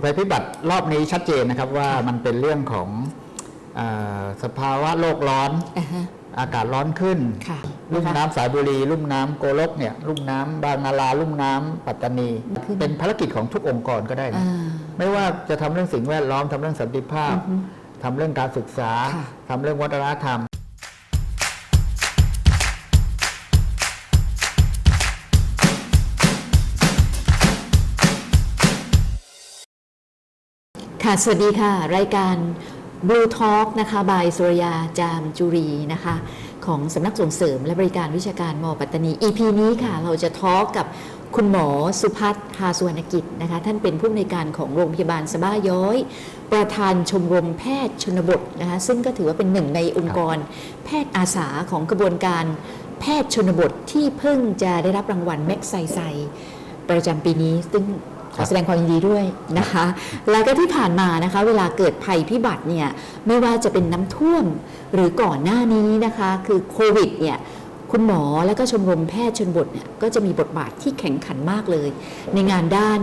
คือภัยพิบัติรอบนี้ชัดเจนนะครับว่ามันเป็นเรื่องของอาสภาวะโลกร้อนอ่าฮะอากาศร้อนขึ้นค่ะลุ่มนะคะน้ำสายบุรี ลุ่มน้ำโกลกเนี่ย ลุ่มน้ำบางนาราลุ่มน้ำปัตตานีขึ้นเป็นภารกิจของทุกองค์กรก็ได้นะอ่าไม่ว่าจะทำเรื่องสิ่งแวดล้อมทำเรื่องสันติภาพอือฮึทำเรื่องการศึกษาค่ะทำเรื่องวัฒนธรรม ค่ะ สวัสดีค่ะ รายการ Blue Talk นะคะบายสุรยาจามจุรีนะคะ ของสำนักส่งเสริมและบริการวิชาการมปัตตานี EP นี้ค่ะ เราจะทอล์กกับคุณหมอสุพัฒน์ฮาสุวรรณกิจนะคะ ท่านเป็นผู้อำนวยการของโรงพยาบาลสะบ้าย้อย ประธานชมรมแพทย์ชนบทนะคะ ซึ่งก็ถือว่าเป็นหนึ่งในองค์กร แพทย์อาสาของกระบวนการแพทย์ชนบทที่เพิ่งจะได้รับรางวัลแม็กไซไซประจำปีนี้ซึ่ง ขอแสดงความยินดีด้วยนะคะ แล้วก็ที่ผ่านมานะคะ เวลาเกิดภัยพิบัติเนี่ยไม่ว่าจะเป็นน้ำท่วมหรือก่อนหน้านี้นะคะ คือโควิดเนี่ยคุณหมอและก็ชมรมแพทย์ชนบทเนี่ยก็จะมีบทบาทที่แข็งขันมากเลย ในงานด้าน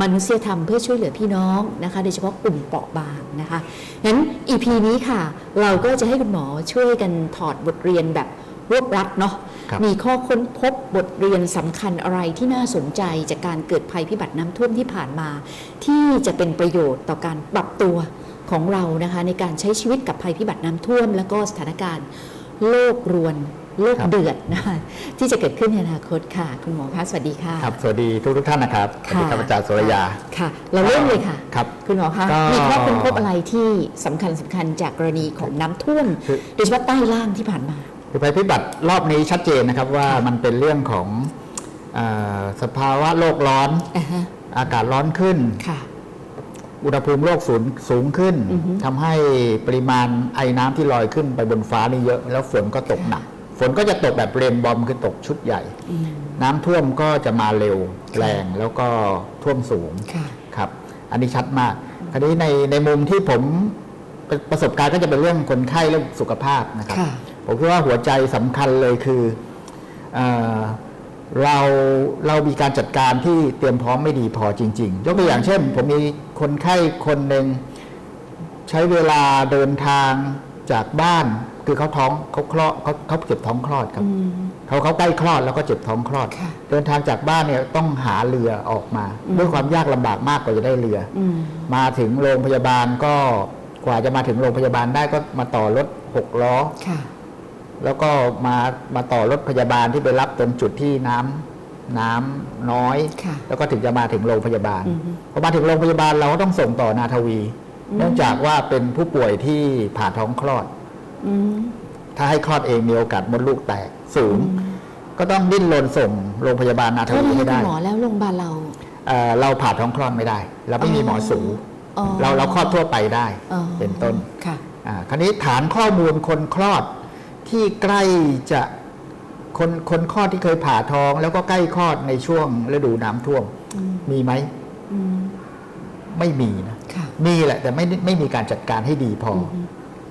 มนุษยธรรมเพื่อช่วยเหลือพี่น้องนะคะโดยเฉพาะกลุ่มเปราะบางนะคะงั้น EP นี้ค่ะ เราก็จะให้คุณหมอช่วยกันถอดบทเรียนแบบ รวบรัดเนาะครับมีข้อค้นพบบทเรียนสำคัญอะไรที่น่าสนใจจากการเกิดภัยพิบัติน้ำท่วมที่ผ่านมา ที่จะเป็นประโยชน์ต่อการปรับตัวของเรานะคะในการใช้ชีวิตกับภัยพิบัติน้ำท่วม แล้วก็สถานการณ์โลกรวนโลกครับเดือดนะคะที่จะเกิดขึ้นในอนาคตค่ะ คุณหมอคะสวัสดีค่ะครับสวัสดีทุกทุกๆท่านนะครับสวัสดีครับอาจารย์สุรยาค่ะ เราเริ่มเลยค่ะครับคุณหมอคะก็มีข้อค้นพบอะไรที่สำคัญสำคัญจากกรณีของน้ำท่วมคือโดยเฉพาะใต้ล่างที่ผ่านมา คือภัยพิบัติรอบนี้ชัดเจนนะครับว่ามันเป็นเรื่องของอาสภาวะโลกร้อนอ่าฮะอากาศร้อนขึ้นค่ะอุณหภูมิโลกสูงสูงขึ้นอือฮึทำให้ปริมาณไอ้น้ำที่ลอยขึ้นไปบนฟ้านี่เยอะ แล้วฝนก็ตกหนัก ฝนก็จะตกแบบเรนบอมคือตกชุดใหญ่อืมน้ำท่วมก็จะมาเร็วแรงแล้วก็ท่วมสูงค่ะครับ อันนี้ชัดมาก คราวนี้ในในมุมที่ผมประประสบการณ์ก็จะเป็นเรื่องคนไข้เรื่องสุขภาพนะครับค่ะ ผมคิดว่าหัวใจสำคัญเลยคือเออเราเรามีการจัดการที่เตรียมพร้อมไม่ดีพอจริง ๆ ยกตัวอย่างเช่น ผมมีคนไข้คนหนึ่งใช้เวลาเดินทางจากบ้านคือเขาท้องเขาคลอดเขาเขาเจ็บท้องคลอดครับอืมเขาเขาใกล้คลอดแล้วก็เจ็บท้องคลอดค่ะเดินทางจากบ้านเนี่ยต้องหาเรือออกมาอืมด้วยความยากลำบากมากกว่าจะได้เรืออืมมาถึงโรงพยาบาลก็กว่าจะมาถึงโรงพยาบาลได้ก็มาต่อรถหกล้อค่ะ แล้วก็มามาต่อรถพยาบาลที่ไปรับตรงจุดที่น้ำน้ำน้อยค่ะแล้วก็ถึงจะมาถึงโรงพยาบาลอือฮึพอมาถึงโรงพยาบาลเราก็ต้องส่งต่อนาทวีอืมเนื่องจากว่าเป็นผู้ป่วยที่ผ่าท้องคลอดอืมถ้าให้คลอดเองมีโอกาสมดลูกแตกสูง ก็ต้องดิ้นรนส่งโรงพยาบาลนาทโทษวีนะคะให้คุได้ณหมอแล้วโรงพยาบาลเราเอ่อเราผ่าท้องคลอดไม่ได้เราไม่มีหมอสูอ๋อเราเราคลอดทั่วไปได้อ๋อเป็นต้นค่ะอ่าคราวนี้ฐานข้อมูลคนคลอด ที่ใกล้จะคนคนคลอดที่เคยผ่าท้อง แล้วก็ใกล้คลอดในช่วงฤดูน้ำท่วมอืมมีไหมอืมไม่มีนะค่ะมีแหละ แต่ไม่ได้ไม่มีการจัดการให้ดีพออม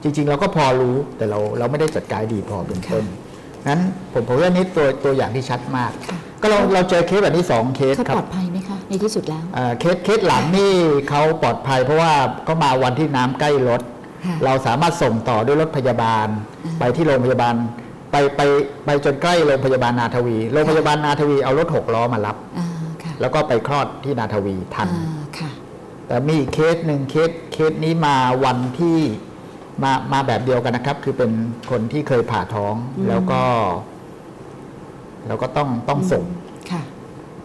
จริง ๆ เราก็พอรู้แต่เราเราไม่ได้จัดการให้ดีพอเป็นต้นค่ะนั้นผมผมว่านี้ตัวตัวอย่างที่ชัดมากค่ะก็เราเราเจอเคสแบบนี้สองเคสเขาครัปบลอดภัยไหมคะ ในที่สุดแล้วเอ่อเคสเคสหลังนี่เขาปลอดภัยเพราะว่าเขามาวันที่น้ำใกล้ลดค่ะ เราสามารถส่งต่อด้วยรถพยาบาลอ่าไปที่โรงพยาบาล ไปไปไปจนใกล้โรงพยาบาลนาทวี โรงพยาบาลนาทวีเอารถหกล้อมารับอ่าค่ะแล้วก็ไปคลอดที่นาทวีทันอ่าค่ะแต่มีอีกเคสหนึ่งเคสเคสนี้มาวันที่มามาแบบเดียวกันนะครับ คือเป็นคนที่เคยผ่าท้องอืมแล้วก็ แล้วก็ต้องต้องส่งค่ะ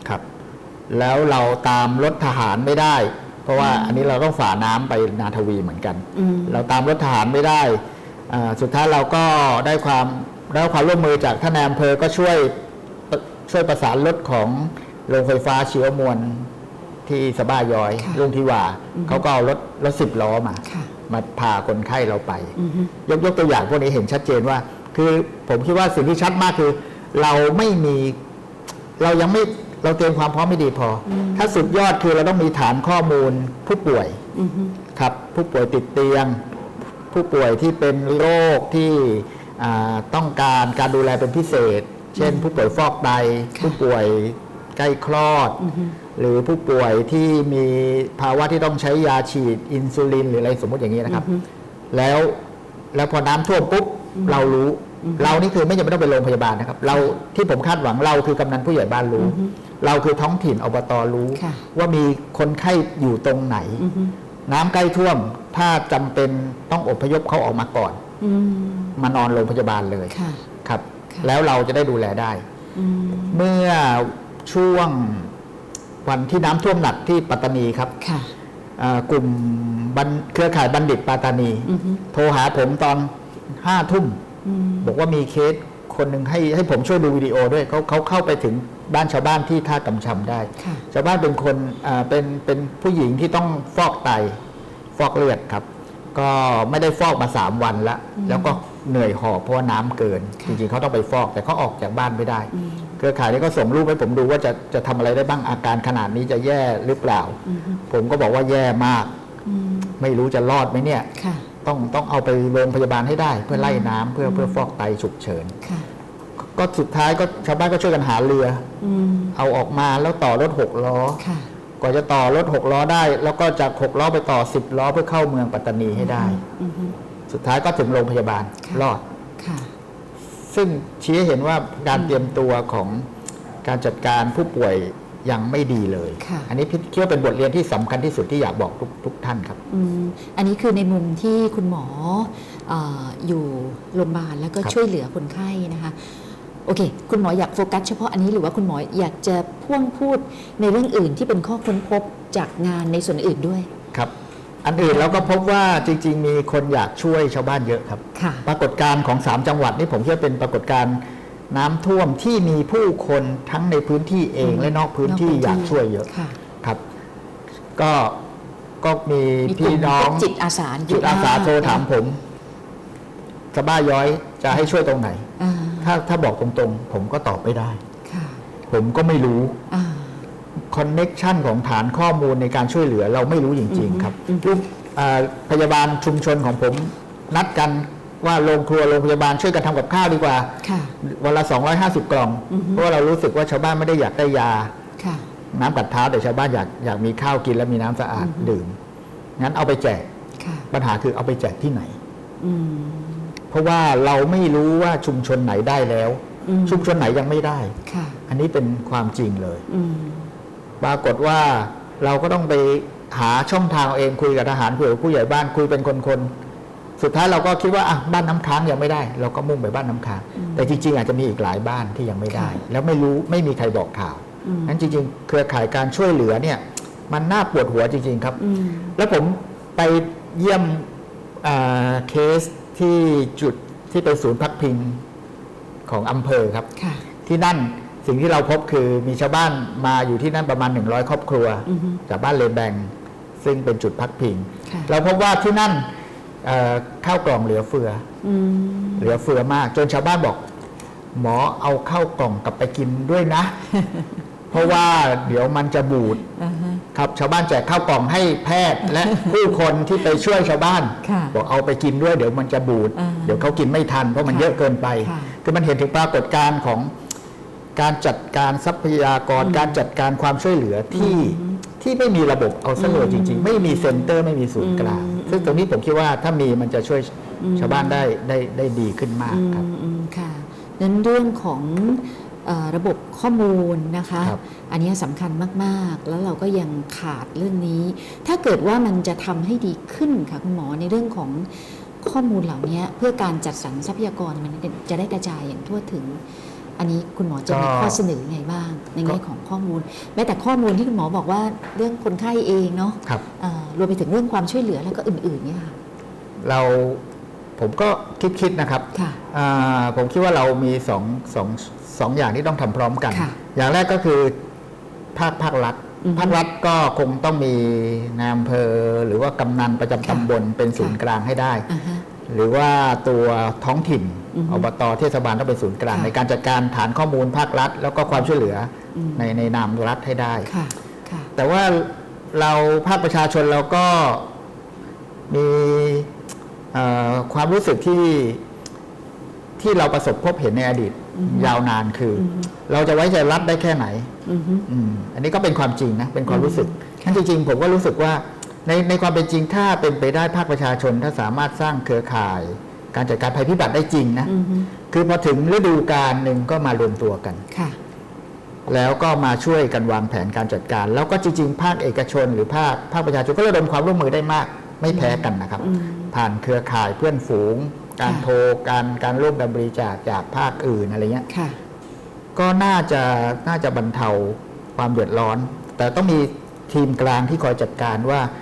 ครับ แล้วเราตามรถทหารไม่ได้ เพราะว่าอันนี้เราต้องฝ่าน้ำไปนาทวีเหมือนกันอืมเราตามรถทหารไม่ได้อ่าสุดท้ายเราก็ได้ความได้ความร่วมมือจากท่านนายอำเภอก็ช่วยช่วยประสานรถของโรงไฟฟ้าชีวมวลที่สะบ้ายอยค่ะลุงทิวาอือฮึเขาก็เอารถรถสิบล้อมาค่ะมาพาคนไข้เราไปอือฮึยกยกตัวอย่างพวกนี้เห็นชัดเจนว่า คือผมคิดว่าสิ่งที่ชัดมากคือ เราไม่มีเรายังไม่ เราเตรียมความพร้อมไม่ดีพออถ้าสุดยอดคือเราต้องมีฐานข้อมูลผู้ป่วยอือฮึครับผู้ป่วยติดเตียง ผู้ป่วยที่เป็นโรคที่อ่าต้องการการดูแลเป็นพิเศษ เช่น ผู้ป่วยฟอกไตค่ะผู้ป่วยใกล้คลอด หรือผู้ป่วยที่มีภาวะที่ต้องใช้ยาฉีดอินซูลิน หรืออะไรสมมติอย่างนี้นะครับ แล้วแล้วพอน้ำท่วมปุ๊บเรารู้ เรานี่คือไม่จำเป็นต้องไปโรงพยาบาลนะครับ เราที่ผมคาดหวังเราคือกำนันผู้ใหญ่บ้านรู้ เราคือท้องถิ่นอบตรู้ค่ะว่ามีคนไข้อยู่ตรงไหนอือฮึน้ำใกล้ท่วม ถ้าจำเป็นต้องอพยพเขาออกมาก่อนอืมมานอนโรงพยาบาลเลยค่ะครับค่ะแล้วเราจะได้ดูแลได้อืมเมื่อช่วงวันที่น้ำท่วมหนักที่ปัตตานีครับค่ะอ่ากลุ่มบันเครือข่ายบัณฑิตปัตตานีอือฮึโทรหาผมตอนห้าทุ่มอืมบอกว่ามีเคส คนหนึ่งให้ให้ผมช่วยดูวิดีโอด้วยเขาเขาเข้าไปถึงบ้านชาวบ้านที่ท่ากำชำได้ ค่ะ ชาวบ้านเป็นคนอ่าเป็นเป็นผู้หญิงที่ต้องฟอกไต ฟอกเลือดครับ ก็ไม่ได้ฟอกมาสามวันละแล้วก็เหนื่อยหอบเพราะว่าน้ำเกินค่ะจริงๆเขาต้องไปฟอกแต่เขาออกจากบ้านไม่ได้อืมเครือข่ายนี้ก็ส่งรูปให้ผมดูว่าจะจะทำอะไรได้บ้างอาการขนาดนี้จะแย่หรือเปล่า อืมผมก็บอกว่าแย่มาก อืมไม่รู้จะรอดไหมเนี่ย ค่ะ ต้องต้องเอาไปโรงพยาบาลให้ได้ เพื่อไล่น้ำเพื่อเพื่อฟอกไตฉุกเฉินค่ะก็สุดท้ายก็ชาวบ้านก็ช่วยกันหาเรืออืมเอาออกมาแล้วต่อรถหกล้อค่ะกว่าจะต่อรถหกล้อได้ แล้วก็จากหกล้อไปต่อสิบล้อเพื่อเข้าเมืองปัตตานีให้ได้อืมสุดท้ายก็ถึงโรงพยาบาลค่ะรอดค่ะซึ่งชี้ให้เห็นว่าการเตรียมตัวของการจัดการผู้ป่วย ยังไม่ดีเลย ค่ะ อันนี้พี่คิดว่าเป็นบทเรียนที่สำคัญที่สุดที่อยากบอกทุกทุกท่านครับ อืมอันนี้คือในมุมที่คุณหมอเอออยู่โรงพยาบาลแล้วก็ครับ ช่วยเหลือคนไข้นะคะ โอเค คุณหมออยากโฟกัสเฉพาะอันนี้หรือว่าคุณหมออยากจะพ่วงพูดในเรื่องอื่นที่เป็นข้อค้นพบจากงานในส่วนอื่นด้วยครับ อันอื่นเราก็พบว่าจริง ๆ มีคนอยากช่วยชาวบ้านเยอะครับ ค่ะ ปรากฏการณ์ของ 3 จังหวัดนี่ผมคิดว่าเป็นปรากฏการณ์ น้ำท่วมที่มีผู้คนทั้งในพื้นที่เองอืมและนอกพื้นที่นอกพื้นที่อยากช่วยเยอะค่ะครับ ก็ก็มีมีกพี่ลุ่มน้องจิตอาสาอยู่จิตอาสาโทรถามผมสบ้าย้อยจะให้ช่วยตรงไหนอ่าถ้าถ้าบอกตรงๆ ผมก็ตอบไม่ได้ค่ะผมก็ไม่รู้อ่าคอนเน็ชันของฐานข้อมูลในการช่วยเหลือ เราไม่รู้จริง ๆ ครับอืมลูกอ่าพยาบาลชุมชนของผมนัดกัน ว่าโรงครัวโรงพยาบาลช่วยกันทำกับข้าวดีกว่า ค่ะ วันละ 250 กล่อง อือฮึ เพราะว่าเรารู้สึกว่าชาวบ้านไม่ได้อยากได้ยา ค่ะ น้ำกัดเท้าแต่ชาวบ้านอยากอยากมีข้าวกินและมีน้ำสะอาดดื่ม งั้นเอาไปแจก ค่ะ ปัญหาคือเอาไปแจกที่ไหน อืม เพราะว่าเราไม่รู้ว่าชุมชนไหนได้แล้ว อืม ชุมชนไหนยังไม่ได้ ค่ะ อันนี้เป็นความจริงเลย อืม ปรากฏว่าเราก็ต้องไปหาช่องทางเอาเองคุยกับทหารคุยกับผู้ใหญ่บ้านคุยเป็นคนๆ สุดท้ายเราก็คิดว่าอะบ้านน้ำค้างยังไม่ได้ เราก็มุ่งไปบ้านน้ำค้าง แต่จริง ๆ อาจจะมีอีกหลายบ้านที่ยังไม่ได้ค่ะแล้วไม่รู้ไม่มีใครบอกข่าวอืมนั้นจริง ๆ เครือข่ายการช่วยเหลือเนี่ย มันน่าปวดหัวจริง ๆ ครับอืมแล้วผมไปเยี่ยมอ่าเคสที่จุดที่เป็นศูนย์พักพิงของอำเภอครับค่ะที่นั่นสิ่งที่เราพบคือมีชาวบ้านมาอยู่ที่นั่นประมาณ 100 ครอบครัวอือฮึจากบ้านเลแบงซึ่งเป็นจุดพักพิงค่ะเราพบว่าที่นั่นเอ่อ ข้าวกล่องเหลือเฟืออืมเหลือเฟือมาก จนชาวบ้านบอก หมอเอาข้าวกล่องกลับไปกินด้วยนะ เพราะว่าเดี๋ยวมันจะบูดอ่าฮะครับชาวบ้านแจกข้าวกล่องให้แพทย์ และผู้คนที่ไปช่วยชาวบ้านค่ะบอกเอาไปกินด้วยเดี๋ยวมันจะบูดอ่าเดี๋ยวเขากินไม่ทัน เพราะมันค่ะเยอะเกินไปค่ะคือมันเห็นถึงปรากฏการณ์ของการจัดการทรัพยากรการจัดการความช่วยเหลือที่ ที่ไม่มีระบบเอาซะเลยจริง ๆ ไม่มีเซ็นเตอร์ไม่มีศูนย์กลาง ซึ่งตรงนี้ผมคิดว่าถ้ามีมันจะช่วยชาวบ้านได้ได้ได้ดีขึ้นมากครับอืมอืมค่ะนั้นเรื่องของเออระบบข้อมูลนะคะครับอันนี้สำคัญมากๆ แล้วเราก็ยังขาดเรื่องนี้ ถ้าเกิดว่ามันจะทำให้ดีขึ้นค่ะคุณหมอในเรื่องของข้อมูลเหล่านี้เพื่อการจัดสรรทรัพยากรมันจะได้กระจายอย่างทั่วถึง อันนี้คุณหมอจะมีก็ข้อเสนอไงบ้าง ในแง่ของข้อมูล แม้แต่ข้อมูลที่คุณหมอบอกว่าเรื่องคนไข้เองเนาะครับเอ่อรวมไปถึงเรื่องความช่วยเหลือแล้วก็อื่นๆเนี่ยค่ะเราผมก็คิดคิดๆนะครับค่ะอ่าผมคิดว่าเรามีสองสองสองอย่างที่ต้องทำพร้อมกันค่ะอย่างแรกก็คือภาคภาครัฐอือฮึภาครัฐก็คงต้องมีนายอำเภอ หรือว่ากำนันประจำค่ะตำบลเป็นศูนย์ค่ะกลางให้ได้อ่าฮะหรือว่าตัวท้องถิ่น อือฮึอบตเทศบาลต้องเป็นศูนย์กลางค่ะในการจัดการฐานข้อมูลภาครัฐ แล้วก็ความช่วยเหลืออมในในนามรัฐให้ได้ค่ะค่ะแต่ว่าเราภาคประชาชนเราก็มีเอ่อความรู้สึกที่ที่เราประสบพบเห็นในอดีตอืมยาวนานคืออืมเราจะไว้ใจรัฐได้แค่ไหนอือฮึอืมอันนี้ก็เป็นความจริงนะเป็นความรู้สึกอืมทั้นจริงๆผมก็รู้สึกว่าในในความเป็นจริงถ้าเป็นไปได้ภาคประชาชนถ้าสามารถสร้างเครือข่าย การจัดการภัยพิบัติได้จริงนะอือฮึคือพอถึงฤดูกาลหนึ่งก็มารวมตัวกันค่ะแล้วก็มาช่วยกันวางแผนการจัดการ แล้วก็จริง ๆ ภาคเอกชน หรือภาคภาคประชาชนก็ระดมความร่วมมือได้มาก ไม่แพ้กันนะครับอืมผ่านเครือข่ายเพื่อนฝูง การค่ะโทรการการร่วมกันบริจาคจากภาคอื่นอะไรเงี้ยค่ะก็น่าจะน่าจะบรรเทาความเดือดร้อน แต่ต้องมีทีมกลางที่คอยจัดการว่าอืมอ่า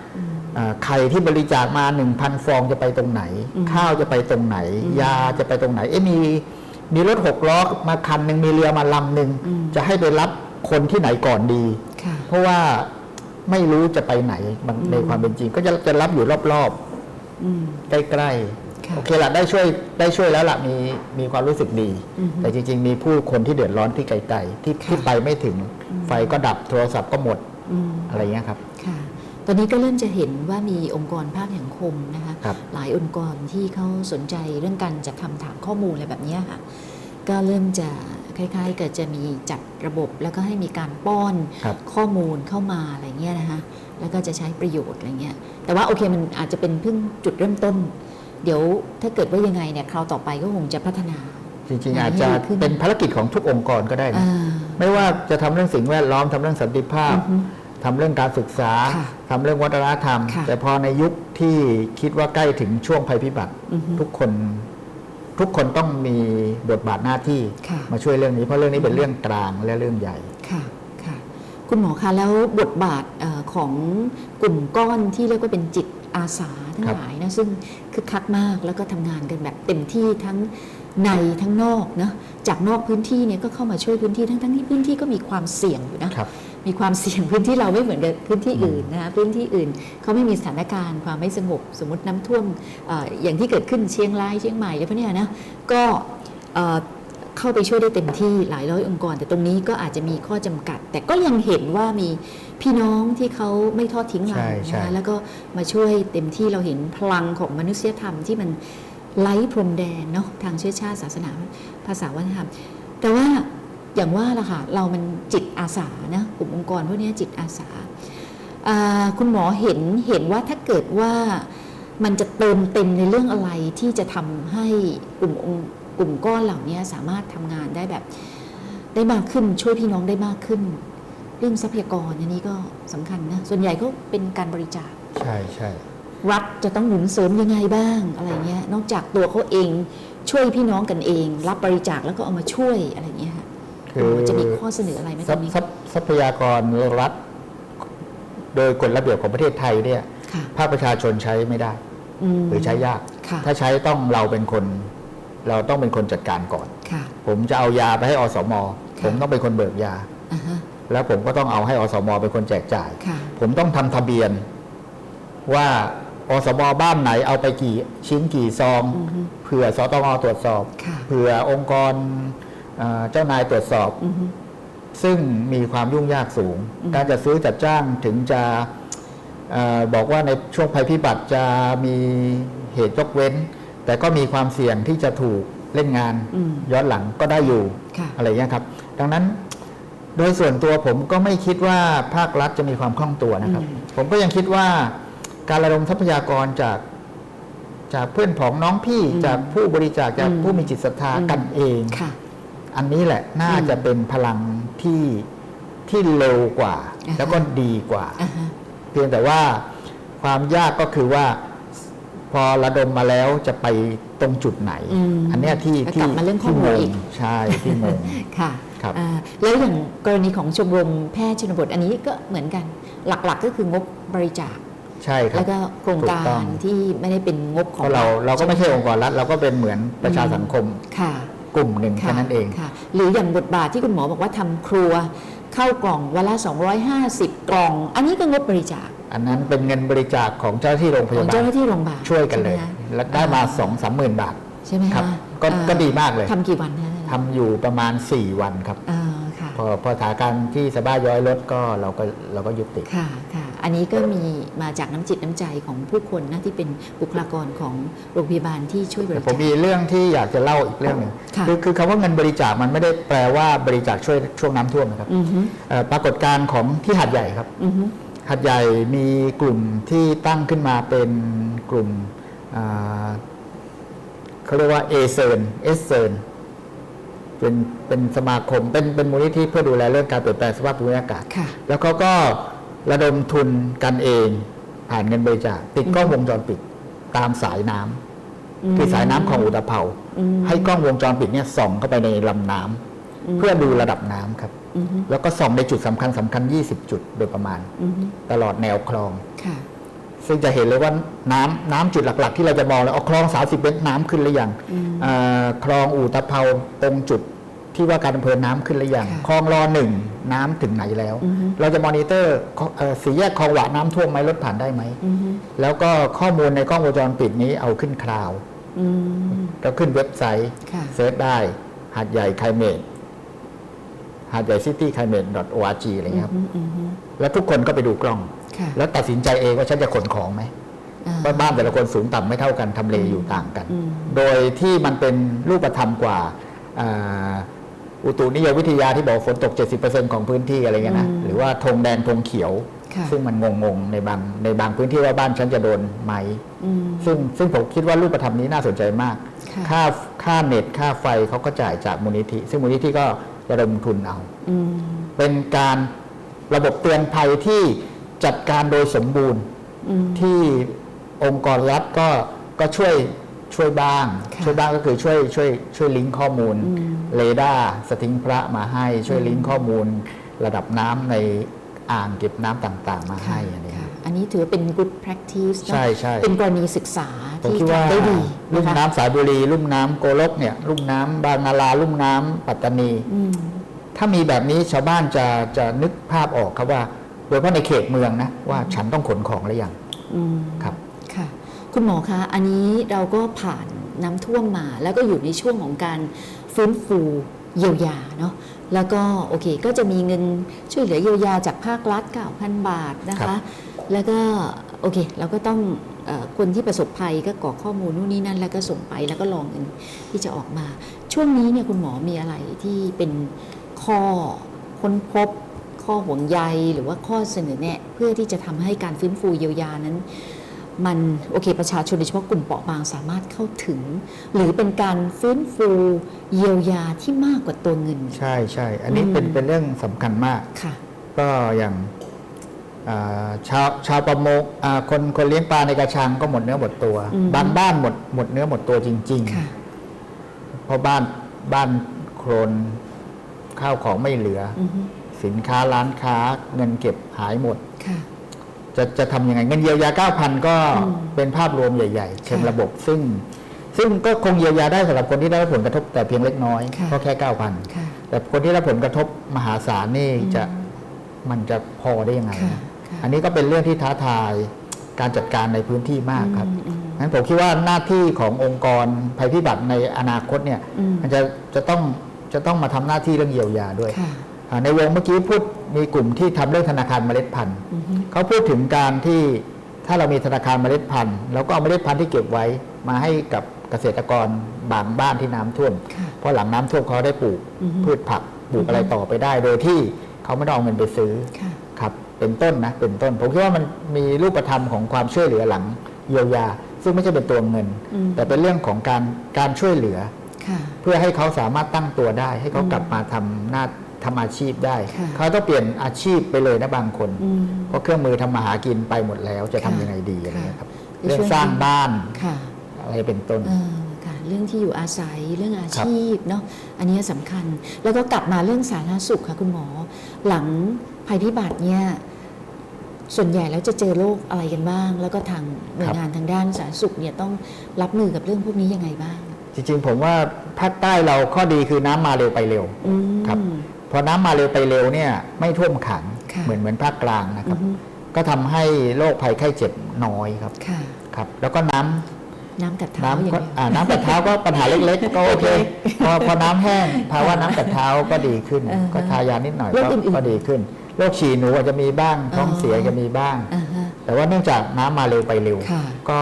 ไข่ที่บริจาคมา 1,000 ฟองจะไปตรงไหนอืมข้าวจะไปตรงไหนอืมยาจะไปตรงไหน เอ๊ะมีมีรถหกล้อมาคันหนึ่งมีเรือมาลำหนึ่งอืมจะให้ไปรับคนที่ไหนก่อนดีค่ะเพราะว่าไม่รู้จะไปไหนมันอืมในความเป็นจริง ก็จะจะรับอยู่รอบอืมๆใกล้ๆค่ะโอเคละได้ช่วยได้ช่วยแล้วล่ะมีมีความรู้สึกดีอือฮึแต่จริง ๆ มีผู้คนที่เดือดร้อนที่ไกลๆที่ค่ะที่ไปไม่ถึงอืมไฟก็ดับโทรศัพท์ก็หมดอืมอะไรเงี้ยครับค่ะ ตอนนี้ก็เริ่มจะเห็นว่ามีองค์กรภาคแห่งคมนะคะครับหลายองค์กรที่เขาสนใจเรื่องการจัดทำฐานข้อมูลอะไรแบบเนี้ยค่ะก็เริ่มจะคล้ายๆกับจะมีจัดระบบแล้วก็ให้มีการป้อนครับข้อมูลเข้ามาอะไรเงี้ยนะคะแล้วก็จะใช้ประโยชน์อะไรเงี้ยแต่ว่าโอเคมันอาจจะเป็นเพิ่งจุดเริ่มต้น เดี๋ยวถ้าเกิดว่ายังไงเนี่ยคราวต่อไปก็คงจะพัฒนา จริงๆให้อาจจะดีขึ้นเป็นภารกิจของทุกองค์กรก็ได้นะอ่าไม่ว่าจะทำเรื่องสิ่งแวดล้อมทำเรื่องสันติภาพอือฮึ ทำเรื่องการศึกษาค่ะทำเรื่องวัฒนธรรมค่ะแต่พอในยุคที่คิดว่าใกล้ถึงช่วงภัยพิบัติอือฮึทุกคนทุกคนต้องมีบทบาทหน้าที่ค่ะมาช่วยเรื่องนี้ เพราะเรื่องนี้เป็นเรื่องกลางและเรื่องใหญ่ค่ะค่ะคุณหมอคะแล้วบทบาทเออของกลุ่มก้อนที่เรียกว่าเป็นจิตอาสาทั้งครับหลายนะซึ่งคึกคักมากแล้วก็ทำงานกันแบบเต็มที่ทั้งในทั้งนอกนะจากนอกพื้นที่เนี่ยก็เข้ามาช่วยพื้นที่ทั้งทั้งที่พื้นที่ก็มีความเสี่ยงอยู่นะครับ มีความเสี่ยงพื้นที่เราไม่เหมือนกับพื้นที่อื่นนะคะพื้นที่อื่นเขาไม่มีสถานการณ์ความไม่สงบสมมติน้ำท่วมเอออย่างที่เกิดขึ้นเชียงรายเชียงใหม่อะไรพวกเนี้ยนะก็เอ่อเข้าไปช่วยได้เต็มที่หลายร้อยองค์กร แต่ตรงนี้ก็อาจจะมีข้อจำกัด แต่ก็ยังเห็นว่ามีพี่น้องที่เขาไม่ทอดทิ้งเราใช่ใช่นะคะแล้วก็มาช่วยเต็มที่เราเห็นพลังของมนุษยธรรมที่มันไร้พรมแดนเนาะทางเชื้อชาติศาสนาภาษาวัฒนธรรมแต่ว่า อย่างว่าล่ะค่ะเรามันจิตอาสานะกลุ่มองค์กรพวกเนี้ยจิตอาสาอ่าคุณหมอเห็นเห็นว่าถ้าเกิดว่ามันจะเติมเต็มในเรื่องอะไรที่จะทำให้กลุ่มองค์กลุ่มก้อนเหล่านี้สามารถทำงานได้แบบได้มากขึ้นช่วยพี่น้องได้มากขึ้น เรื่องทรัพยากรอันนี้ก็สำคัญนะส่วนใหญ่ก็เป็นการบริจาคใช่ใช่รัฐจะต้องหนุนเสริมยังไงบ้างอะไรเงี้ยนอกจากตัวเขาเองช่วยพี่น้องกันเอง รับบริจาคแล้วก็เอามาช่วยอะไรเงี้ย ค่ะคือจะมีข้อเสนออะไรไหมทตรัรพงนี้ทรัพทรัพยากรรัฐโดยกฎระเบียบของประเทศไทยเนี่ยค่ะภาคประชาชนใช้ไม่ได้มหรือใช้ยากค่ะถ้าใช้ต้องเราเป็นคน เราต้องเป็นคนจัดการก่อนค่ะผมจะเอายาไปให้อสมค่ะผมต้องเป็นคนเบิกยาอ่าฮะแล้วผมก็ต้องเอาให้อสม เป็นคนแจกจ่ายค่ะผมต้องทำทะเบียน ว่าอสมบ้านไหนเอาไปกี่ชิ้นกี่ซองอือฮึเผื่อสตงตรวจสอบค่ะเผื่อองค์กร เอ่อเจ้านายตรวจสอบอือฮึซึ่งมีความยุ่งยากสูงอืมการจัดซื้อจัดจ้างถึงจะเออบอกว่าในช่วงภัยพิบัติจะมีเหตุยกเว้น แต่ก็มีความเสี่ยงที่จะถูกเล่นงานอืมย้อนหลังก็ได้อยู่ค่ะอะไรเงี้ยครับ ดังนั้นโดยส่วนตัวผมก็ไม่คิดว่าภาครัฐจะมีความคล่องตัวนะครับอืมผมก็ยังคิดว่าการระดมทรัพยากรจากจากเพื่อนผองน้องพี่อืมจากผู้บริจาคจากอืมผู้มีจิตศรัทธาอืมกันเองค่ะ อันนี้แหละน่าอืมจะเป็นพลังที่ที่เร็วกว่าอ่าฮะแล้วก็ดีกว่าอ่าฮะเพียงแต่ว่าความยากก็คือว่าพอระดมมาแล้วจะไปตรงจุดไหนอืมอันเนี้ยที่แล้วที่กลับมาเรื่องข้อที่มูงลงอีกใช่ที่งงค่ะครับอ่าแล้วอย่างกรณีของชมรมแพทย์ชนบทอันนี้ก็เหมือนกัน หลักๆก็คืองบบริจาคใช่ครัแล้บวก็โครงถูกกาต้องรที่ไม่ได้เป็นงบขเพองราะเราฐเราก็ไม่ใช่องค์กรรัฐเราก็เป็นเหมือนประชาสังคมค่ะ กลุ่มหนึ่งค่ะแค่นั้นเองค่ะหรืออย่างบทบาทที่คุณหมอบอกว่าทำครัว เข้ากล่องวันละ 250 กล่อง อันนี้ก็งบบริจาค อันนั้นเป็นเงินบริจาคของเจ้าหน้าที่โรงพของยาบาเจ้าลหน้าที่โรงพยาบาลช่วยกันเลยใช่ไหมคะและได้มาสองสามหมื่นบาทใช่ไหมครัคะบก็อ่ก็ดีมากเลยทำกี่วันคะทำอยู่ประมาณ 4 วันครับอ่าค่ะพอพอสถานการณ์ที่สะบ้าย้อยลดก็เราก็เราก็ยุติค่ะค่ะ อันนี้ก็มีมาจากน้ำจิตน้ำใจของผู้คนนะที่เป็นบุคลากรของโรงพยาบาลที่ช่วยบริแต่จาผมคมีเรื่องที่อยากจะเล่าอีกเรื่องหนึ่งค่ะอคือคำว่าเงินบริจาคมันไม่ได้แปลว่าบริจาคช่วยช่วงน้ำท่วมนะครับอือฮึเอ่อปรากฏการณ์ของที่หัดใหญ่ครับอือฮึหัดใหญ่มีกลุ่มที่ตั้งขึ้นมาเป็นกลุ่มอ่าเขาเรียกว่าเอเซินเอเซินเป็นเป็นสมาคมเป็นเป็นมูลนิธิเพื่อดูแลเรื่องการเปลี่ยนแปลงสภาพภูมิอากาศค่ะแล้วเขาก็ ระดมทุนกันเอง ผ่านเงินบริจาคติดกล้องวงจรปิดตามสายน้ำคือสายน้ำของอุตภเปาอืมให้กล้องวงจรปิดเนี่ยส่องเข้าไปในลำน้ำเพื่อดูระดับน้ำครับอือฮึแล้วก็ส่องในจุดสำคัญสำคัญ 20 จุดโดยประมาณอือฮึตลอดแนวคลองค่ะซึ่งจะเห็นเลยว่าน้ำน้ำจุดหลัก ๆ ที่เราจะมองแล้วเอาคลอง 30 เมตรน้ำขึ้นหรือยังอืมเอ่อคลองอู่ตะเภาตรงจุด ที่ว่าการอำเภอน้ำขึ้นหรือยังค่ะคลองรอหนึ่งน้ำถึงไหนแล้ว อือฮึ เราจะมอนิเตอร์เอ่อสี่แยกคลองหวะน้ำท่วมไหมรถผ่านได้ไหม อือฮึแล้วก็ข้อมูลในกล้องวงจรปิดนี้เอาขึ้นคลาวด์อืม ก็ขึ้นเว็บไซต์ค่ะ เซิร์ชได้ หาดใหญ่ไคเมดหาดใหญ่ซิตี้ไคเมด org อะไรเงี้ยครับ อือฮึอือฮึแล้วทุกคนก็ไปดูกล้อง ค่ะแล้วตัดสินใจเองว่าฉันจะขนของไหมอ่า ว่าบ้านแต่ละคนสูงต่ำไม่เท่ากันทำเลอยู่ต่างกัน อืม โดยที่มันเป็นรูปธรรมกว่าอ่า อุตุนิยมวิทยาที่บอกฝนตก 70%ของพื้นที่อะไรเงี้ยนะอืมหรือว่าธงแดงธงเขียวค่ะซึ่งมันงงๆในบางในบางพื้นที่ว่าบ้านฉันจะโดนไหมอืมซึ่งซึ่งผมคิดว่ารูปธรรมนี้น่าสนใจมากค่ะค่าค่าเน็ตค่าไฟเขาก็จ่ายจากมูลนิธิ ซึ่งมูลนิธิก็ระดมทุนเอาอืมเป็นการระบบเตือนภัยที่จัดการโดยสมบูรณ์อืมที่องค์กรรัฐก็ก็ช่วย ช่วยบ้างค่ะช่วยบ้างก็คือช่วยช่วยช่วยลิงก์ข้อมูลอืมเรดาร์สถิงพระมาให้ช่วยลิงก์ข้อมูลระดับน้ำในอ่างเก็บน้ำต่างๆ มาให้อันนี้ค่ะอันนี้ถือว่าเป็น good practice เนอะใช่ใช่เป็นกรณีศึกษาผมที่คิดว่าทำได้ดีลุ่นะมคะน้ำสายบุรี ลุ่มน้ำโกลกเนี่ยลุ่มน้ำบางนาราลุ่มน้ำปัตตานีอืมถ้ามีแบบนี้ชาวบ้านจะจะนึกภาพออกครับว่า โดยเฉพาะในเขตเมืองนะว่าฉันต้องขนของหรือยังอืมครับ ค่ะคุณหมอคะ อันนี้เราก็ผ่านน้ำท่วมมา แล้วก็อยู่ในช่วงของการฟื้นฟูเยียวยาเนาะแล้วก็โอเคก็จะมีเงินช่วยเหลือเยียวยาจากภาครัฐ 9,000 บาทนะครัคะบแล้วก็โอเคเราก็ต้องเออคนที่ประสบภัยก็กรอกข้อมูลนู่นนี่นั่น แล้วก็ส่งไปแล้วก็รองเงินที่จะออกมา ช่วงนี้เนี่ยคุณหมอมีอะไรที่เป็นข้อค้นพบ ข้อห่วงใยหรือว่าข้อเสนอแนะ เพื่อที่จะทำให้การฟื้นฟูเยียวยานั้น มันโอเคประชาชนโดยเฉพาะกลุ่มเปราะบางสามารถเข้าถึง หรือเป็นการฟื้นฟูเยียวยาที่มากกว่าตัวเงิน ใช่ใช่อันนี้อืมเป็นเป็นเรื่องสำคัญมาก ค่ะ ก็อย่างอ่าชาวชาวประมงอ่าคนคนเลี้ยงปลาในกระชังก็หมดเนื้อหมดตัว อืม บางบ้านหมดหมดเนื้อหมดตัวจริง ค่ะ ๆ เพราะบ้านบ้านโครนข้าวของไม่เหลืออือฮึสินค้าร้านค้าเงินเก็บหายหมด ค่ะ จะจะทำยังไงเงินเยียวยา 9,000 ก็อืมเป็นภาพรวมใหญ่ ๆ เชิงค่ะระบบ ซึ่ง ซึ่งก็คงเยียวยาได้สำหรับคนที่ได้รับผลกระทบแต่เพียงเล็กน้อยค่ะก็แค่9,000ค่ะแต่คนที่รับผลกระทบมหาศาลนี่อืมจะมันจะพอได้ยังไง ค่ะนะค่ะอันนี้ก็เป็นเรื่องที่ท้าทายการจัดการในพื้นที่มากครับอืมอืมงั้นผมคิดว่าหน้าที่ขององค์กรภัยพิบัติในอนาคตเนี่ยอืม มันจะจะต้องจะต้องมาทำหน้าที่เรื่องเยียวยาด้วย ค่ะอ่า ในวงเมื่อกี้พูดมีกลุ่มที่ทำเรื่องธนาคารเมล็ดพันธุ์อือฮึเขาพูดถึงการที่ถ้าเรามีธนาคารเมล็ดพันธุ์เราก็เอาเมล็ดพันธุ์ที่เก็บไว้มาให้กับเกษตรกรบางบ้านที่น้ำท่วมค่ะเพราะหลังน้ำท่วมเขาได้ปลูกอือฮึพืชผักปลูกอะไรต่อไปได้ โดยที่เขาไม่ต้องเอาเงินไปซื้อค่ะครับเป็นต้นนะเป็นต้น ผมคิดว่ามันมีรูปธรรมของความช่วยเหลือหลังเยียวยา ซึ่งไม่ใช่เป็นตัวเงินอืมแต่เป็นเรื่องของการการช่วยเหลือค่ะเพื่อให้เขาสามารถตั้งตัวได้ ให้เขาอืมกลับมาทำหน้า ทำอาชีพได้ค่ะเขาต้องเปลี่ยนอาชีพไปเลยนะบางคนอืมเพราะเครื่องมือทำมาหากินไปหมดแล้วจะทำค่ะยังไงดีอะไรเงี้ยครับค่ะเรื่องสร้างบ้านค่ะอะไรเป็นต้นเออค่ะเรื่องที่อยู่อาศัยเรื่องอาครับชีพเนาะอันนี้สำคัญ แล้วก็กลับมาเรื่องสาธารณสุขค่ะคุณหมอ หลังภัยพิบัติเนี่ยส่วนใหญ่แล้วจะเจอโรคอะไรกันบ้าง แล้วก็ทางหน่วยงานทางด้านสาธารณสุขเนี่ยต้องรับมือกับเรื่องพวกนี้ยังไงบ้าง จริงๆ ผมว่าภาคใต้เราข้อดีคือน้ำมาเร็วไปเร็วอืมครับ พอน้ำมาเร็วไปเร็วเนี่ยไม่ท่วมขังค่ะเหมือนเหมือนภาคกลางนะครับอือฮึก็ทำให้โรคภัยไข้เจ็บน้อยครับค่ะครับ แล้วก็น้ำน้ำกัดเท้าน้ำอย่างก็เดียวอ่าน้ำกัดเท้าก็ปัญหาเล็กๆ ก็โอเคโอเคพอพอน้ำแห้งภาวะน้ำกัดเท้าก็ดีขึ้นเออก็ทายานิดหน่อยโรคก็อื่นๆก็ดีขึ้นโรคฉี่หนูอาจจะมีบ้างท้องอ๋อเสียจะมีบ้างอ่าฮะแต่ว่าเนื่องจากน้ำมาเร็วไปเร็วค่ะก็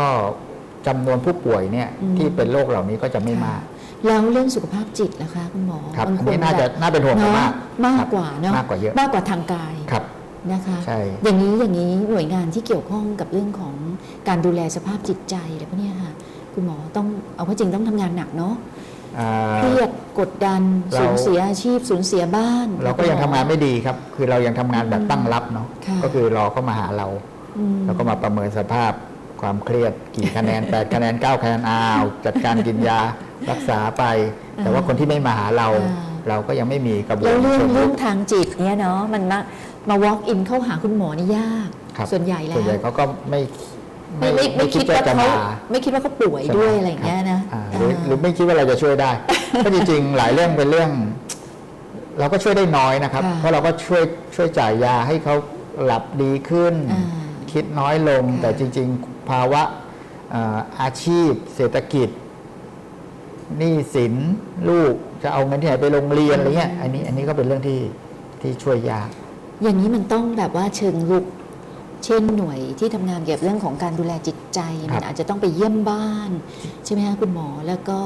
จำนวนผู้ป่วยเนี่ยอืมที่เป็นโรคเหล่านี้ก็จะไม่มาก แล้วเรื่องสุขภาพจิตนะคะคุณหมอครับบางอันคนนี้น่าจะแบบน่าเป็นห่วงเนอะมากมากครับกว่าเนาะมากกว่าเยอะมากกว่าทางกายครับนะคะใช่อย่างนี้อย่างนี้หน่วยงานที่เกี่ยวข้องกับเรื่องของการดูแลสภาพจิตใจอะไรพวกเนี้ยค่ะ คุณหมอต้องเอาเข้าจริงต้องทำงานหนักเนาะอ่าเครียดกดดันเราสูญเสียอาชีพสูญเสียบ้าน เราก็ยังทำงานไม่ดีครับ คือเรายังทำงานแบบตั้งรับเนาะค่ะก็คือรอเขามาหาเราอืมแล้วก็มาประเมินสภาพ ความเครียดกี่คะแนน 8 คะแนน 9 คะแนนอ้าว จัดการกินยารักษาไป แต่ว่าคนที่ไม่มาหาเรา เราก็ยังไม่มีกระบวนแล้วเรื่องการเรื่องทางจิตเนี่ยเนาะมันมามา walk in เข้าหาคุณหมอนี่ยากครับส่วนใหญ่แล้วส่วนใหญ่เขาก็ไม่ไม่ไม่ไม่คิดว่าจะเขามาไม่คิดว่าเขาป่วยด้วยอะไรอย่างเงี้ยนะอ่าหรือหรือไม่คิดว่าเราจะช่วยได้เพราะจริงๆหลายเรื่องเป็นเรื่อง เราก็ช่วยได้น้อยนะครับค่ะเพราะเราก็ช่วยช่วยจ่ายยาให้เขาหลับดีขึ้นอ่าคิดน้อยลงค่ะแต่จริง ๆ ภาวะเอ่ออาชีพ เศรษฐกิจหนี้สินลูกจะเอาเงินที่ไหนไปโรงเรียนอะไรเงี้ยอันนี้อันนี้ก็เป็นเรื่องที่ที่ช่วยยาก อย่างนี้มันต้องแบบว่าเชิงลุกเช่นหน่วยที่ทำงานเกี่ยวกับเรื่องของการดูแลจิตใจครัมับนอาจจะต้องไปเยี่ยมบ้าน ใช่ไหมคะคุณหมอแล้วก็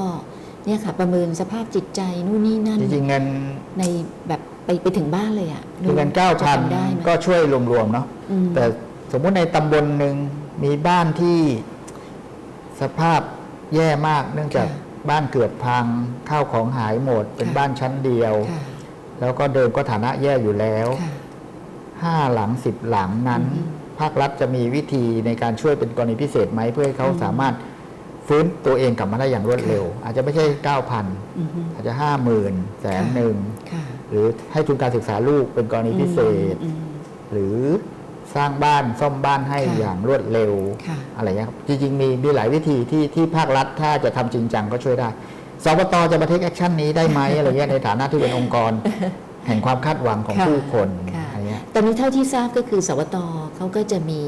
เนี่ยค่ะประเมินสภาพจิตใจนู่นนี่นั่นจริงๆเงินในแบบไปไปถึงบ้านเลยอะคือเงินเก้าจะพันทำได้ไหมก็ช่วยรวมๆเนาะอืมแต่สมมุติในตำบลหนึ่ง มีบ้านที่สภาพแย่มาก เนื่องจากค่ะบ้านเกิดพังข้าวของหายหมด เป็นค่ะบ้านชั้นเดียวค่ะแล้วก็เดิมก็ฐานะแย่อยู่แล้วค่ะห้าหลังสิบหลังนั้นอือฮึภาครัฐจะมีวิธีในการช่วยเป็นกรณีพิเศษไหมเพื่อให้เขาอืมสามารถฟื้นตัวเองกลับมาได้อย่างรวดเร็ว อาจจะไม่ใช่เก้าพันอือฮึอาจจะห้าหมื่นแสนหนึ่งค่ะหรือให้ทุนการศึกษาลูกเป็นกรณีพิเศษอืมหรือ สร้างบ้านซ่อมบ้านให้ค่ะอย่างรวดเร็วค่ะอะไรเงี้ยครับจริงๆมีมีหลายวิธีที่ที่ภาครัฐถ้าจะทำจริงจังก็ช่วยได้สบตจะมาเทคแอคชั่นนี้ได้ไหม อะไรเงี้ยในฐานะที่เป็นองค์กร แห่งความคาดหวังของค่ะผู้คนค่ะ อะไรเงี้ย ตอนนี้เท่าที่ทราบก็คือสวตเขาก็จะมี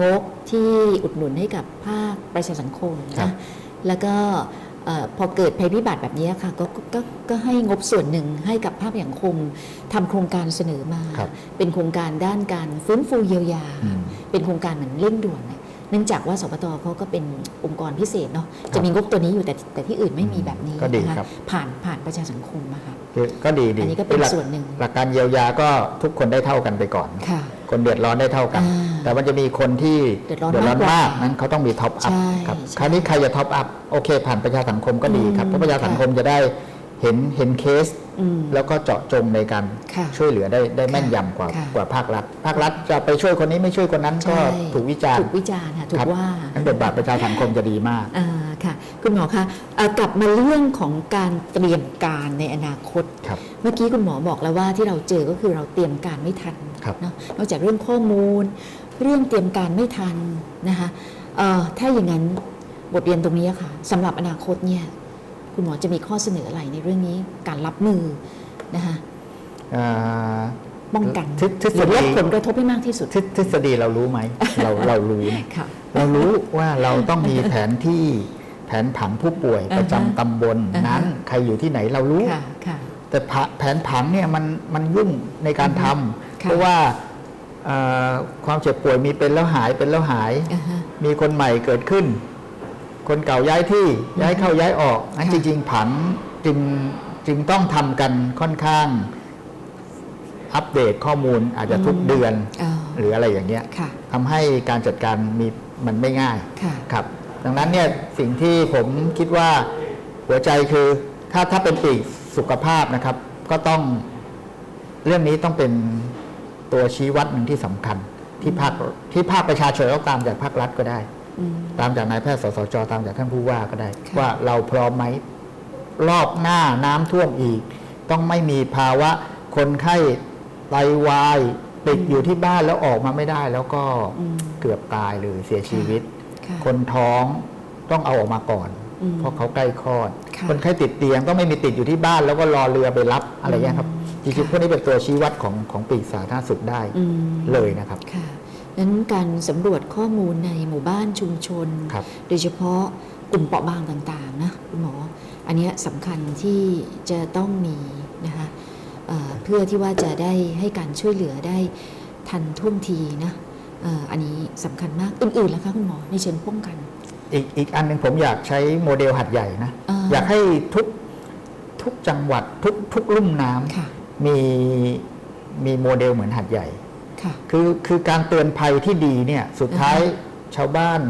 งบที่อุดหนุนให้กับภาคประชาสังคมครันะบแล้วก็เอ่อ พอเกิดภัยพิบัติแบบนี้ค่ะก็ก็ก็ก็ให้งบส่วนหนึ่งให้กับภาคสังคมทำโครงการเสนอมาครับเป็นโครงการด้านการฟื้นฟูเยียวยาอืมเป็นโครงการเหมือนเร่งด่วนน่ะเนื่องจากว่าสปตเขาก็เป็นองค์กรพิเศษเนาะจะมีงบตัวนี้อยู่แต่แต่ที่อื่นไม่มีแบบนี้ก็ดีนะคะครับผ่านผ่านประชาสังคมนะคะคือก็ดีดีอันนี้ก็เป็นหลัส่วนหนึ่งหลักการเยียวยาก็ทุกคนได้เท่ากันไปก่อนค่ะ คนเดือดร้อนได้เท่ากันอ่าแต่มันจะมีคนที่เดือดร้อนมากกว่ามากนั้นเขาต้องมีท็อปอัพใช่ครับใช่คราวนี้ใครจะท็อปอัพโอเค ผ่านประชาสังคมก็ดีครับอืมเพราะประชาสังคมจะได้เห็นเห็นเคสอืม แล้วก็เจาะจงในการค่ะช่วยเหลือได้ได้แม่นยำกว่าค่ะกว่าภาครัฐ ภาครัฐจะไปช่วยคนนี้ไม่ช่วยคนนั้นก็ใช่ถูกวิจารณ์ถูกวิจารณ์ค่ะถูครักบว่านั้นบทบาทประชาสังคมจะดีมากอ่าค่ะคุณหมอคะเอ่อกลับมาเรื่องของการเตรียมการในอนาคตครับเมื่อกี้คุณหมอบอกแล้วว่าที่เราเจอก็คือเราเตรียมการไม่ทันครับเนาะนอกจากเรื่องข้อมูล เรื่องเตรียมการไม่ทันนะคะเอ่อถ้าอย่างนั้นบทเรียนตรงนี้ค่ะสำหรับอนาคตเนี่ย คุณหมอจะมีข้อเสนออะไรในเรื่องนี้การรับมือนะคะอ่าป้องกันทฤทฤษฎีหรือลดผลกระทบให้มากที่สุด ทฤทฤษฎีเรารู้ไหม เราเรารู้นะค่ะเรารู้ว่าเราต้องมีแผนที่แผนผังผู้ป่วยประจำตำบลอ่าฮะนั้น ใครอยู่ที่ไหนเรารู้ค่ะค่ะแต่ผะแผนผังเนี่ยมันมันยุ่งในการทค่ะำเพราะว่าเอ่อความเจ็บป่วยมีเป็นแล้วหายเป็นแล้วหายอ่าฮะมีคนใหม่เกิดขึ้น คนเก่าย้ายที่ย้ายเข้าย้ายออก อันค่ะจริงๆผังจึงจึงต้องทำกันค่อนข้างอัปเดตข้อมูลอาจจะทุกเดือนอ๋อหรืออะไรอย่างเงี้ยค่ะทำให้การจัดการมีมันไม่ง่ายค่ะครับ ดังนั้นเนี่ยสิ่งที่ผมคิดว่าหัวใจคือถ้าถ้าเป็นปีกสุขภาพนะครับ ก็ต้องเรื่องนี้ต้องเป็นตัวชี้วัดหนึ่งที่สำคัญที่ภาคที่ภาคประชาชนก็ตามจากภาครัฐก็ได้อืม ตามจากนายแพทย์สสจตามจากท่านผู้ว่าก็ได้ค่ะว่าเราพร้อมไหมรอบหน้าน้ำท่วมอีก ต้องไม่มีภาวะคนไข้ไตวายติดอยู่ที่บ้านแล้วออกมาไม่ได้ แล้วก็อืมเกือบตายหรือเสียชีวิตค่ะคนท้องต้องเอาออกมาก่อนอืมเพราะเขาใกล้คลอดค่ะคนไข้ติดเตียงต้องไม่มีติดอยู่ที่บ้าน แล้วก็รอเรือไปรับอะไรอย่างเงี้ยครับอืมจริงค่ะๆพวกนี้เป็นตัวชี้วัดของของปีกสาธารณสุขได้อืมเลยนะครับค่ะ นั้นการสำรวจข้อมูลในหมู่บ้านชุมชนครับโดยเฉพาะกลุ่มเปราะบางต่างๆนะคุณหมอ อันเนี้ยสำคัญที่จะต้องมีนะคะเอ่อเเพื่อที่ว่าจะได้ให้การช่วยเหลือได้ทันท่วงทีนะเอ่ออันนี้สำคัญมากอื่นๆแล้วคะคุณหมอในเชิงป้องกัน อีกอีกอันหนึ่งผมอยากใช้โมเดลหัดใหญ่นะอ่าอยากให้ทุกทุกจังหวัดทุกทุกลุ่มน้ำค่ะมีมีโมเดลเหมือนหัดใหญ่ ค่ะคือคือการเตือนภัยที่ดีเนี่ยสุดท้ายอือฮชาวบ้าน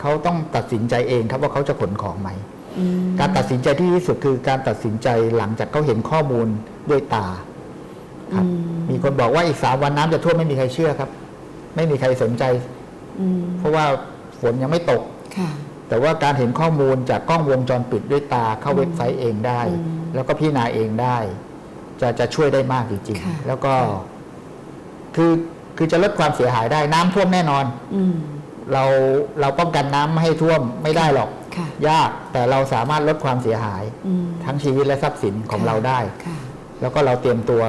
เขาต้องตัดสินใจเองครับว่าเขาจะขนของไหมอืมการตัดสินใจที่ดีที่สุดคือการตัดสินใจหลังจากเขาเห็นข้อมูลด้วยตาครับอืมมีคนบอกว่าอีกสามวันน้ำจะท่วมไม่มีใครเชื่อครับ ไม่มีใครสนใจอืมเพราะว่าฝนยังไม่ตกค่ะแต่ว่าการเห็นข้อมูลจากกล้องวงจรปิดด้วยตาเข้าเว็บไซต์เองได้อืมแล้วก็พิจารณาเองได้ จะจะช่วยได้มากจริงค่ะๆแล้วก็คือ คือจะลดความเสียหายได้น้ำท่วมแน่นอนอืมเราเราป้องกันน้ำไม่ให้ท่วมไม่ได้หรอกค่ะยากแต่เราสามารถลดความเสียหายอืมทั้งชีวิตและทรัพย์สินของค่ะเราได้ค่ะแล้วก็เราเตรียมตัว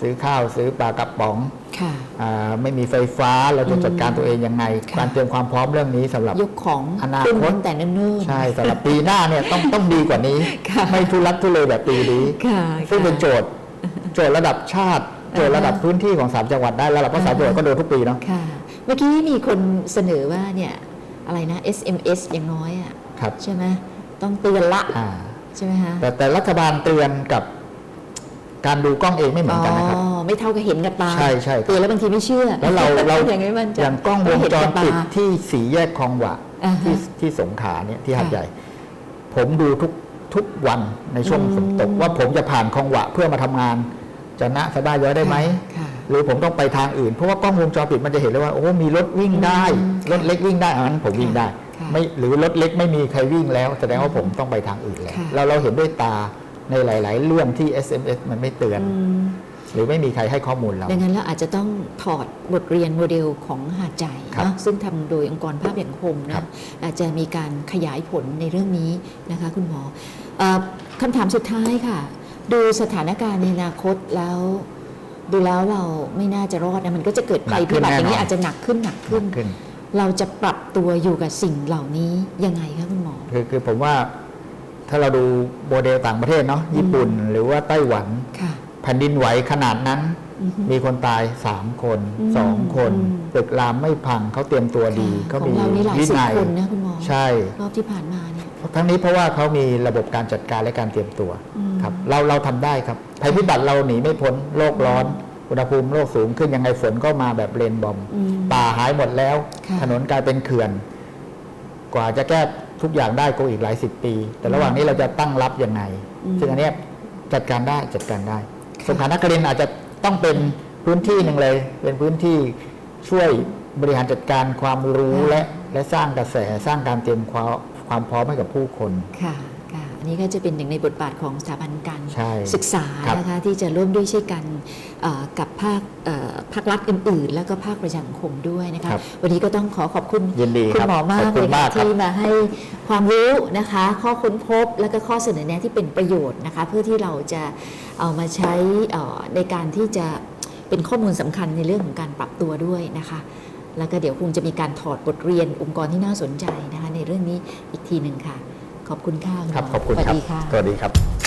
ซื้อข้าวซื้อปลากระป๋องค่ะอาไม่มีไฟฟ้าเราจะจัดการตัวเองยังไงค่ะการเตรียมความพร้อมเรื่องนี้สำหรับยกของอนาคตขึ้นตั้งแต่เนิ่นๆใช่สำหรับปีหน้าเนี่ยต้องต้องดีกว่านี้ค่ะไม่ทุรักทุเลแบบปีนี้ค่ะซึ่งเป็นโจทย์ โจทย์ระดับชาติ โจทย์ระดับพื้นที่ของสามจังหวัดได้แล้วเราก็สามจังหวัดก็โดนทุกปีเนาะค่ะ เมื่อกี้มีคนเสนอว่าเนี่ยอะไรนะ SMS อย่างน้อยอะครับใช่ไหมต้องเตือนละอ่าใช่ไหมคะแต่แต่รัฐบาลเตือนกับการดูกล้องเองไม่เหมือนกันนะครับ อ๋อ ไม่เท่ากับเห็นกับตา ใช่ใช่เตือนแล้วบางทีไม่เชื่อ แล้วเราเราอย่างนี้มันจะอย่างกล้องวงจรปิดที่สีแยกคลองหวะอ่าฮะที่ที่สงขลาเนี่ยที่หัดค่ะใหญ่ ผมดูทุกทุกวันในช่วงอืมฝนตกว่าผมจะผ่านคลองหวะเพื่อมาทำงาน จะณสบายย้อยได้ไหมค่ะหรือผมต้องไปทางอื่น เพราะว่ากล้องวงจรปิดมันจะเห็นเลยว่าโอ้มีรถวิ่งได้อืมรถเล็กวิ่งได้อันนั้นผมวิ่งได้ค่ะไม่หรือรถเล็กไม่มีใครวิ่งแล้วแสดงว่าผมต้องไปทางอื่นแล้วค่ะเราเราเห็นด้วยตาในหลาย ๆ เรื่องที่ SMS มันไม่เตือนอืมหรือไม่มีใครให้ข้อมูลเราดังนั้นเราอาจจะต้องถอดบทเรียนโมเดลของหาดใหญ่ครับนะซึ่งทำโดยองค์กรภาพอย่างคมครันะบอาจจะมีการขยายผลในเรื่องนี้นะคะ คุณหมอเออคำถามสุดท้ายค่ะ ดูสถานการณ์ในอนาคตแล้ว ดูแล้วเราไม่น่าจะรอดนะมันก็จะเกิดภัยพิบัติอย่างนี้อาจจะหนักขึ้นหนักขึ้นขึ้น เราจะปรับตัวอยู่กับสิ่งเหล่านี้ยังไงคะคุณหมอคือคือผมว่าถ้าเราดูโมเดลต่างประเทศเนาะญี่ปุ่นหรือว่าไต้หวันค่ะแผ่นดินไหวขนาดนั้นอือฮึมีคนตายสามคนอืมสองคนอืมตึกรามไม่พังเขาเตรียมตัวดีค่ะเขาของมีเรานี่หลายวิสิบนัยคนนะคุณหมอใช่รอบที่ผ่านมาเนี่ย ทั้งนี้เพราะว่าเขามีระบบการจัดการและการเตรียมตัวอืมครับเราเราทำได้ครับภัยพิบัติเราหนีไม่พ้นโลกร้อน อุณหภูมิโลกสูงขึ้นยังไงฝนก็มาแบบเรนบอมอืมป่าหายหมดแล้ว ค่ะ ถนนกลายเป็นเขื่อน กว่าจะแก้ทุกอย่างได้ก็อีกหลายสิบปี แต่ระหว่างนี้เราจะตั้งรับยังไงอืมซึ่งอันเนี้ยจัดการได้จัดการได้ค่ะสงขลานครินทร์อาจจะต้องเป็นพื้นที่หนึ่งเลย เป็นพื้นที่ช่วยบริหารจัดการความรู้และและสร้างกระแสสร้างการเตรียมความ ความพร้อมให้กับผู้คนค่ะค่ะอันนี้ก็จะเป็นหนึ่งในบทบาทของสถาบันการใช่ ศึกษาครับนะคะที่จะร่วมด้วยช่วยกันเอ่อกับภาคเอ่อภาครัฐอื่น ๆ แล้วก็ภาคประชาสังคมด้วยนะคะครับวันนี้ก็ต้องขอขอบคุณยินดีคุณครับหมอมาขกอบคุเลณยค่ะมากครับ ที่มาให้ความรู้นะคะ ข้อค้นพบแล้วก็ข้อเสนอแนะที่เป็นประโยชน์นะคะเพื่อที่เราจะเอามาใช้เอ่อในการที่จะเป็นข้อมูลสำคัญในเรื่องของการปรับตัวด้วยนะคะ แล้วก็เดี๋ยวคงจะมีการถอดบทเรียนองค์กรที่น่าสนใจนะคะใน เรื่องนี้อีกทีหนึ่งค่ะ ขอบคุณค่ะณหมครับขอบคุณสวัครับสดีค่ะ สวัสดีครับ